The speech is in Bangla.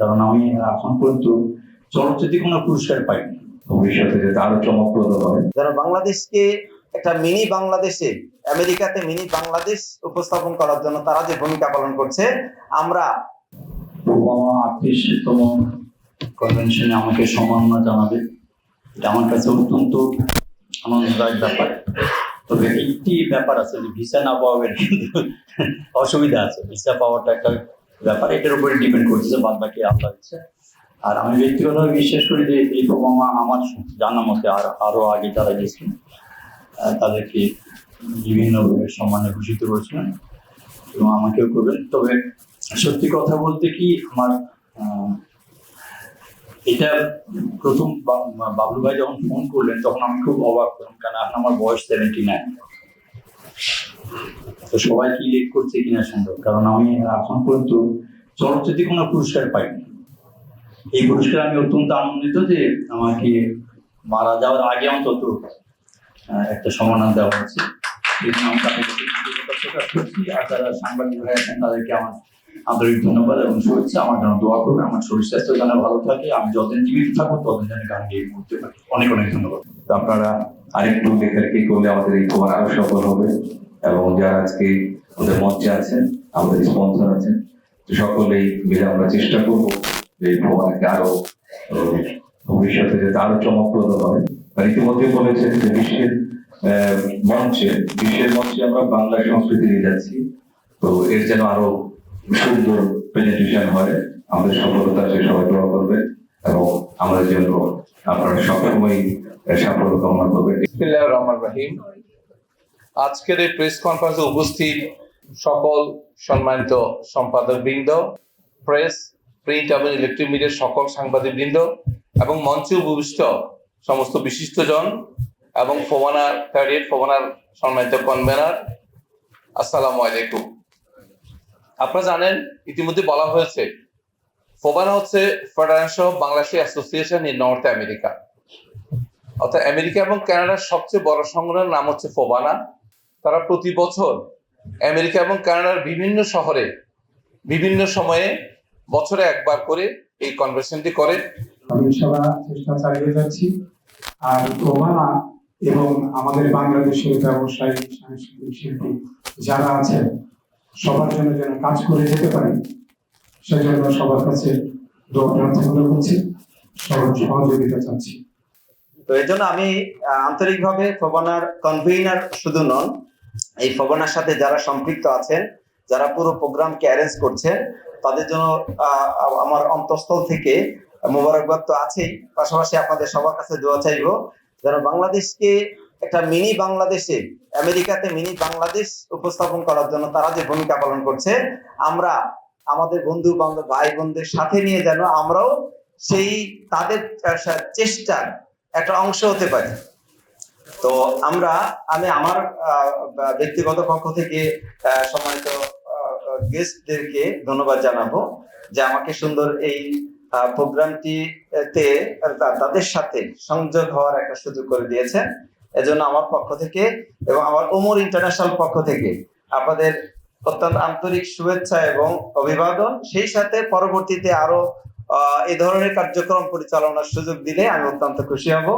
কারণ আমি এখন পর্যন্ত চলচ্চিত্রে কোনো পুরস্কার পাইনি। ভবিষ্যতে যাতে আরও চমকপ্রদ হয় যেন বাংলাদেশকে একটা মিনি বাংলাদেশে আমেরিকাতে মিনি বাংলাদেশ উপস্থাপন করার জন্য তারা যে ভূমিকা পালন করছে আমরা আটত্রিশতম কনভেনশনে আমাকে সম্মাননা জানাবে। এটা আমার কাছে অত্যন্ত আনন্দদায়ক ব্যাপার। তবে একটি ব্যাপার আছে যে ভিসা না পাওয়ার কিন্তু অসুবিধা আছে। ভিসা পাওয়াটা একটা ব্যাপার, এটার উপরে ডিপেন্ড করছে বাদ বাকি আল্লাহ ইচ্ছা আর আমি ব্যক্তিগতভাবে বিশ্বাস করি যে এই ওবামা আমার জানা মতে আর আরও আগে যারা গেছিলেন তাদেরকে বিভিন্নভাবে সম্মানে ভূষিত করেছিলেন এবং আমাকেও করবেন। তবে সত্যি কথা বলতে কি আমার এটা প্রথম বাবলু ভাই যখন ফোন করলেন, তখন আমি খুব অবাক হলাম কারণ এখন আমার বয়স সেভেন্টি নাইন তো সবাই কি লেট করছে কিনা সম্ভব? কারণ আমি এখন পর্যন্ত চলচ্চিত্রে কোনো পুরস্কার পাইনি। এই পুরস্কার আমি অত্যন্ত আনন্দিত যে আমাকে মারা যাওয়ার আগে অন্তত একটা সম্মাননা দেওয়া জন্য আমি তাদের প্রকাশ করছি আর যারা তাদেরকে আমার আন্তরিক ধন্যবাদ এবং শুভেচ্ছা। আমার জন্য দোয়া করবে আমার শরীর স্বাস্থ্য যেন ভালো থাকে। আমি যতদিন জীবিত থাকব, ততদিন যেন গান গিয়ে করতে পারি। অনেক অনেক ধন্যবাদ। আপনারা আরেকটু লেখালেখি করলে আমাদের এই খবর আরও সফল হবে? এবং যারা আজকে আমাদের মঞ্চে আছেন, আমাদের স্পন্সর আছেন সকলেই মিলে আমরা চেষ্টা করব যে খবরকে আরও ভবিষ্যতে যাতে আরও চমকপ্রদ হয়। আর ইতিমধ্যে বলেছেন যে বিশ্বের মঞ্চে বিশ্বের মঞ্চে আমরা বাংলা সংস্কৃতি নিয়ে যাচ্ছি। তো এর যেন আরও সুন্দর প্রেজেন্টেশন হয়, আমাদের সফলতা সে সবাই দোয়া করবে। এবং আমাদের জন্য আপনারা সবসময় সাফল্য কামনা করবেন। রহমানির রহিম। আজকের এই প্রেস কনফারেন্সে উপস্থিত সকল সম্মানিত সম্পাদক বৃন্দ প্রেস, প্রিন্ট এবং ইলেকট্রিক মিডিয়ার সকল সাংবাদিক বৃন্দ এবং মঞ্চে উপবিষ্ট সমস্ত বিশিষ্টজন এবং ফোবানার ইয়ার ফোবানার সম্মানিত কনভেনার। আসসালামু আলাইকুম। আপনারা জানেন, ইতিমধ্যে বলা হয়েছে ফোবানা হচ্ছে Federation of Bangladesh Association in North America অর্থাৎ আমেরিকা এবং কানাডার সবচেয়ে বড় সংগঠনের নাম হচ্ছে ফোবানা তারা প্রতি বছর আমেরিকা এবং কানাডার বিভিন্ন শহরে, বিভিন্ন সময়ে বছরে একবার করে এই কনভেনশনটি করে। আমি চেষ্টা চালিয়ে যাচ্ছি। আর প্রমাণা এবং আমাদের বাংলাদেশের ব্যবসায়ী, সাংস্কৃতিক শিল্পী যারা আছেন, সবার জন্য যেন কাজ করে যেতে পারি সবার কাছে দোয়া প্রার্থনা করছি, সবার সহযোগিতা চাচ্ছি। তো এই জন্য আমি আন্তরিকভাবে ফবনার কনভেনার শুধু নন, এই ফবনার সাথে যারা সম্পৃক্ত আছেন, যারা পুরো প্রোগ্রামকে অ্যারেঞ্জ করছেন, তাদের জন্য আমার অন্তঃস্থল থেকে মোবারকবাদ তো আছেই। পাশাপাশি আপনাদের সবার কাছে দোয়া চাইব যেন বাংলাদেশকে একটা মিনি বাংলাদেশে, আমেরিকাতে মিনি বাংলাদেশ উপস্থাপন করার জন্য তারা যে ভূমিকা পালন করছে, আমরা আমাদের বন্ধু বান্ধব, ভাই বোনদের সাথে নিয়ে যেন আমরাও সেই তাদের চেষ্টার একটা অংশ হতে পারি। তো আমরা, আমি আমার ব্যক্তিগত পক্ষ থেকে সম্মানিত গেস্টদেরকে ধন্যবাদ জানাব যে আমাকে সুন্দর এই প্রোগ্রামটি তে, তাদের সাথে সংযোগ হওয়ার একটা সুযোগ করে দিয়েছেন। এজন্য আমার পক্ষ থেকে এবং আমার ওমর ইন্টারন্যাশনাল পক্ষ থেকে আপনাদের অত্যন্ত আন্তরিক শুভেচ্ছা এবং অভিবাদন। সেই সাথে পরবর্তীতে আরও এই ধরনের কার্যক্রম পরিচালনার সুযোগ দিলে আমি অত্যন্ত খুশি হব।